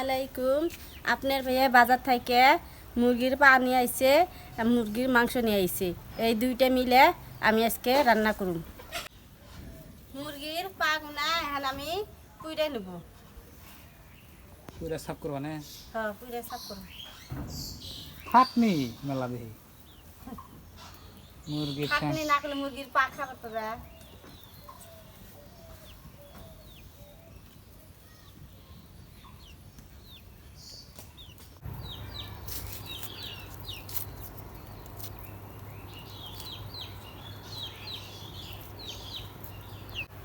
আলাইকুম। আপনার ভাইয়া বাজার থেকে মুরগির পা নিয়ে আর মুরগির মাংস নিয়ে আইছে। এই দুইটা মিলে আমি আজকে রান্না করুম। মুরগির পা গুনা এখন আমি পুইরে নেব। পুরা সাফ করবা না? হ্যাঁ পুইরে সাফ করুন ফাটনি মেলা দেখি মুরগির খাটনি না করলে মুরগির পা খাবার তো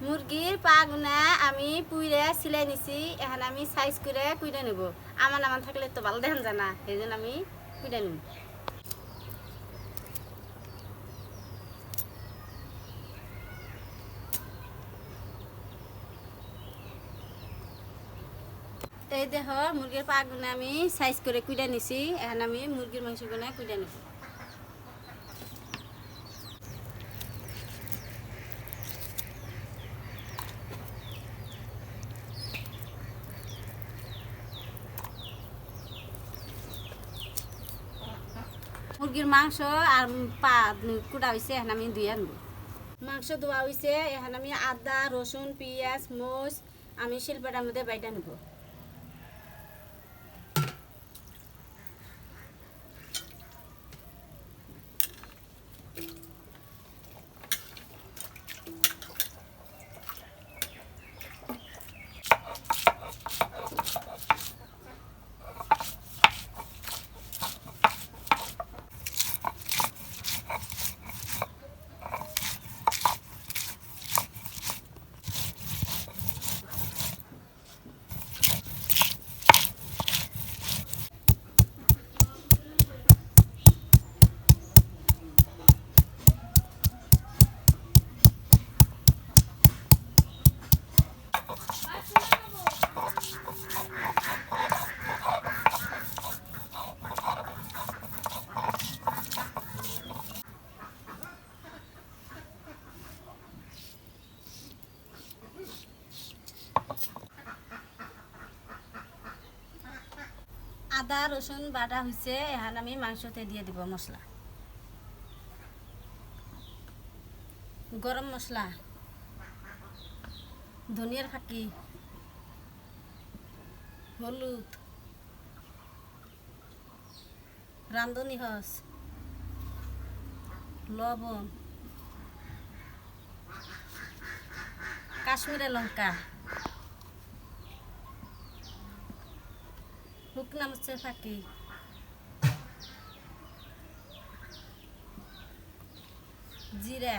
মুরগির পা গুনা আমি পুইরে সিলাই নিছি, এখন আমি সাইজ করে কুইরে নেব। আমার নামান থাকলে তো ভালো দেখেন জানা, সেই জন্য আমি কুইরে নেব এই দেহ মুরগির পা গুনা আমি সাইজ করে কুইরে নিছি, এখন আমি মুরগির মাংস গুনা কুইরে নেব। মুরগির মাংস আর পা কুটা হয়েছে এখন আমি ধুয়ে আনব। মাংস ধোয়া হয়েছে এখন আমি আদা, রসুন, পেঁয়াজ, মোষ, আমি শিল্পটার মধ্যে বাইটা নেব আদা, রসুন বাটা হয়েছে এখন আমি মাংসতে দিয়ে দিব মশলা গরম মশলা ধনিয়ার ফাঁকি। হলুদ। রান্ধনি হস লবণ কাশ্মীরের লঙ্কা শুকনা মরিচের ফাঁকি জিরা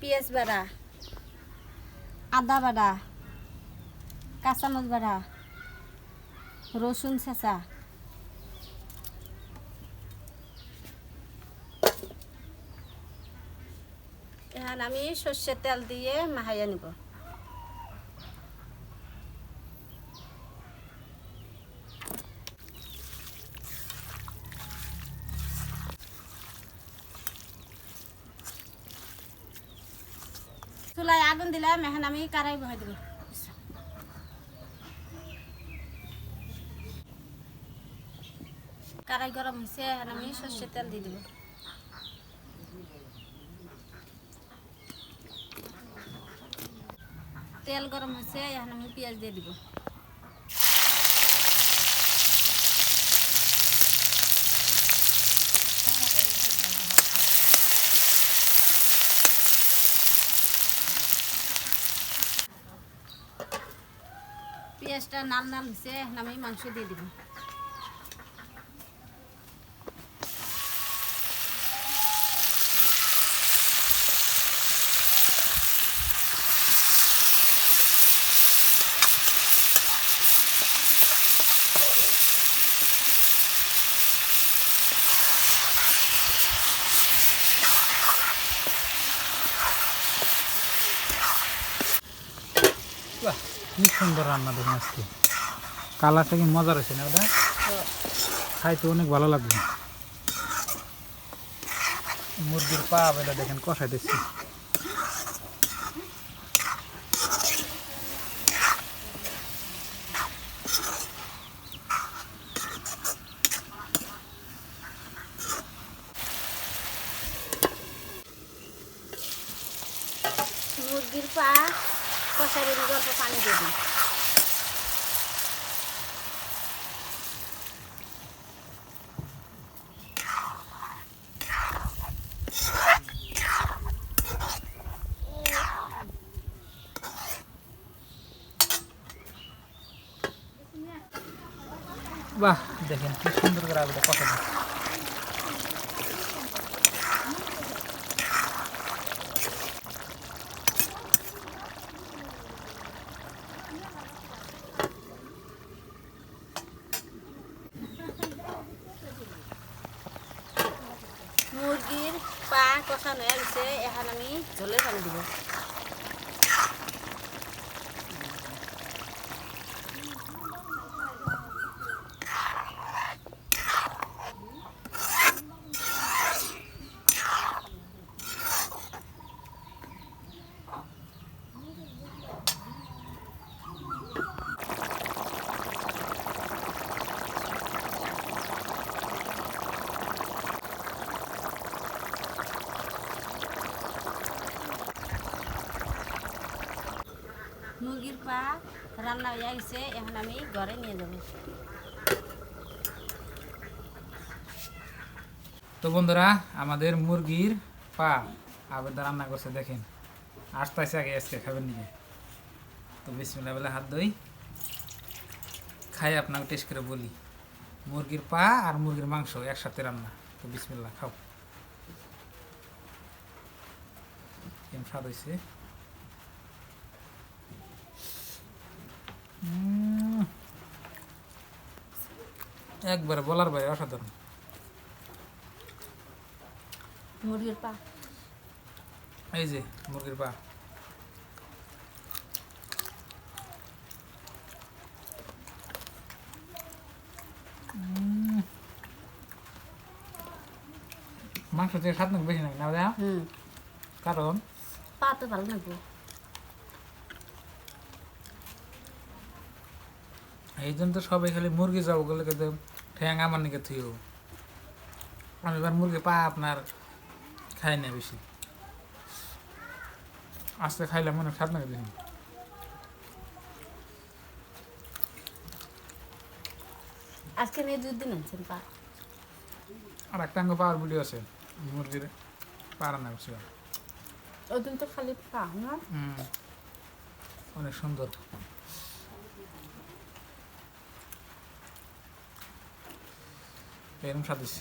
পেঁয়াজ বাড়া আদা বাড়া কাঁচামচ বাড়া রসুন ছেঁচা এখন আমি সর্ষের তেল দিয়ে মাহাইয়া নিব। চুলায় আগুন দিলাম, এখন আমি কারাই বহাই দেবো। কারাই গরম হয়েছে, এখন আমি সর্ষের তেল দিয়ে দেবো। তেল গরম হয়েছে, এখন আমি পেঁয়াজ দিয়ে দিব। পেঁয়াজটা নাল নাল হয়েছে আমি মাংস দিয়ে দিব। কি সুন্দর রান্না দেখুন আজকে। কালারটা কি মজা রয়েছে না ওটা? খাইতে অনেক ভালো লাগবে। মুরগির পা বেলা দেখেন কষাই দিচ্ছি মুরগির পা কষাই বেরিয়ে অল্প পানি দিয়ে দিই বাহ দেখেন কি সুন্দর করে কষা দিচ্ছে। মুরগির পা কষানো হয়ে গেছে এখন আমি ঝোলের পানি দিব রান্না হয়ে গেছে এখন আমি ঘরে নিয়ে যাব। তো বন্ধুরা, আমাদের মুরগির পা আবেদা রান্না করছে, দেখেন। আসতেছে আগে, আজকে খাবেন নিয়ে তো বিসমিল্লা বলে হাত দই খাই, আপনাকে টেস্ট করে বলি। মুরগির পা আর মুরগির মাংস একসাথে রান্না। তো বিসমিল্লা খাও। স্বাদ হয়েছে একবারে বলার বাইরে অসাধারণ। মুরগির পা। এই যে মুরগির পা। মাংস থেকে স্বাদ নাকি বেশি নাকি? না কারণ? পা তো ভালো লাগবে। এই জন্য তো সবাই খালি মুরগি যাব গেলে কিন্তু ঠ্যাং আমার নিকে থুইও। আমি এবার মুরগি পা আপনার খাই না বেশি। আস্তে খাইলে মনে হয় স্বাদ নাকি আজকে নিয়ে দুই দিন আনছেন পা। আর একটা অঙ্গ পাওয়ার ভিডিও আছে মুরগির পা রান্না করছিল ওই দিন তো খালি পা না? অনেক সুন্দর। এরকম স্বাদ হয়েছে।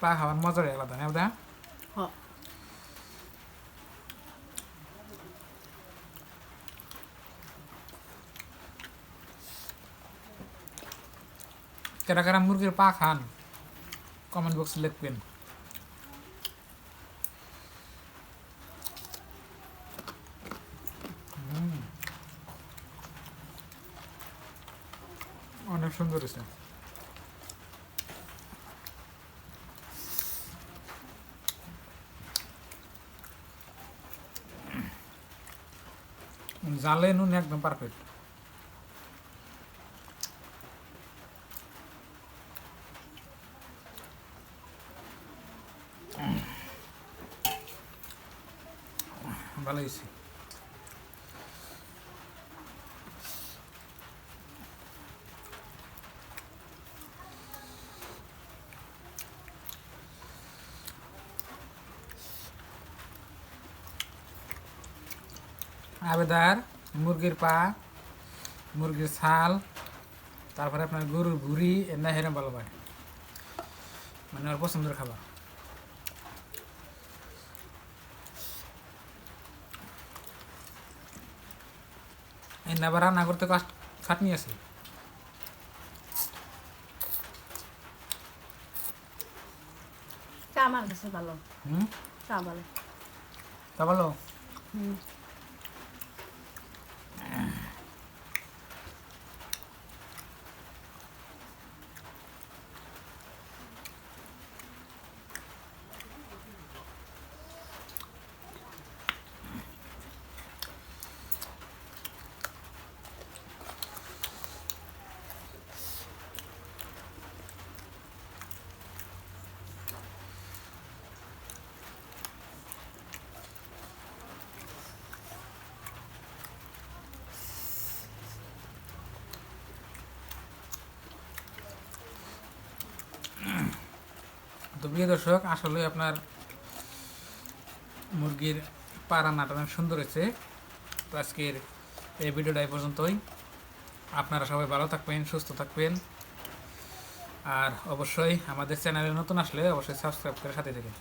পা খাওয়ার মজাই আলাদা না ওটা কারা কারা মুরগির পা খান কমেন্ট বক্সে লিখবেন হুম। অনেক সুন্দর হয়েছে জালে নুন একদম পারফেক্ট ভালো হয়েছে আবেদার মুরগির পা মুরগির ছাল তারপরে আপনার গরুর ভুড়ি এমনি হেরম ভালো পায় মানে ওর পছন্দের খাবার। এই আবার রান্না করতে খাটনি আছে। চা আমার কাছে ভালো। হুম? চা ভালো। তা বলো হুম। প্রিয় দর্শক, আসলে আপনার মুরগির পাড়া নাটানো সুন্দর হয়েছে। তো আজকের এই ভিডিওটা এই পর্যন্তই। আপনারা সবাই ভালো থাকবেন, সুস্থ থাকবেন। আর অবশ্যই আমাদের চ্যানেলে নতুন আসলে অবশ্যই সাবস্ক্রাইব করে সাথে থাকেন।